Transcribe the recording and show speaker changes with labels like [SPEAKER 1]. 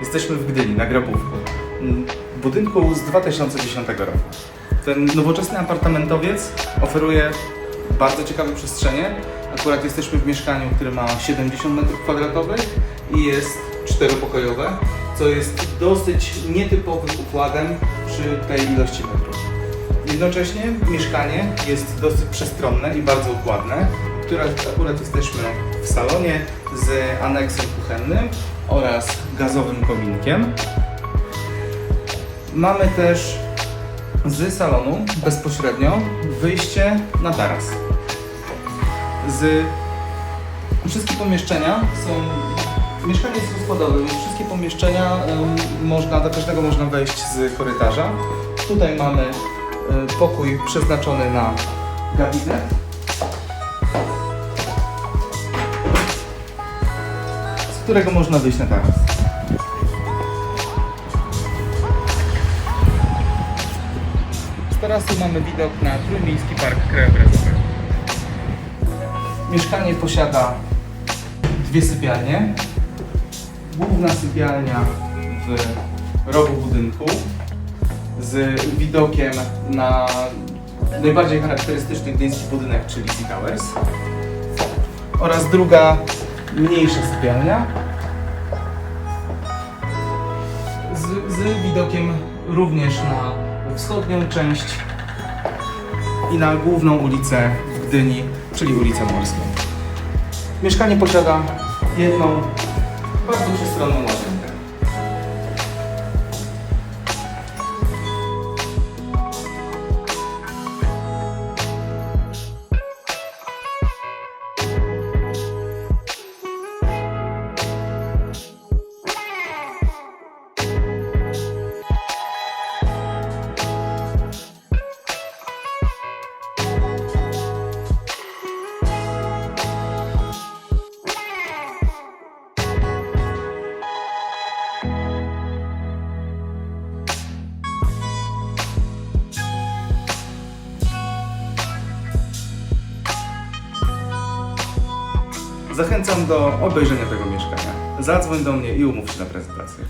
[SPEAKER 1] Jesteśmy w Gdyni, na Grabówku. Mm, budynku z 2010 roku. Ten nowoczesny apartamentowiec oferuje bardzo ciekawe przestrzenie. Akurat jesteśmy w mieszkaniu, które ma 70 m2 i jest czteropokojowe, co jest dosyć nietypowym układem przy tej ilości metrów. Jednocześnie mieszkanie jest dosyć przestronne i bardzo układne, które akurat jesteśmy w salonie z aneksem kuchennym oraz gazowym kominkiem. Mamy też z salonu bezpośrednio wyjście na taras. Z wszystkie pomieszczenia są. Mieszkanie jest rozkładowe, więc wszystkie pomieszczenia można, do każdego można wejść z korytarza. Tutaj mamy e, pokój przeznaczony na gabinet. Którego można wyjść na taras. Z tarasu mamy widok na Trójmiejski Park Krajobrazowy. Mieszkanie posiada dwie sypialnie. Główna sypialnia w rogu budynku z widokiem na najbardziej charakterystyczny gdyński budynek, czyli Sea Towers. Oraz druga, mniejsza sypialnia z, z widokiem również na wschodnią część i na główną ulicę w Gdyni, czyli ulicę Morską. Mieszkanie posiada jedną bardzo przestronną łazienkę. Zachęcam do obejrzenia tego mieszkania. Zadzwoń do mnie i umów się na prezentację.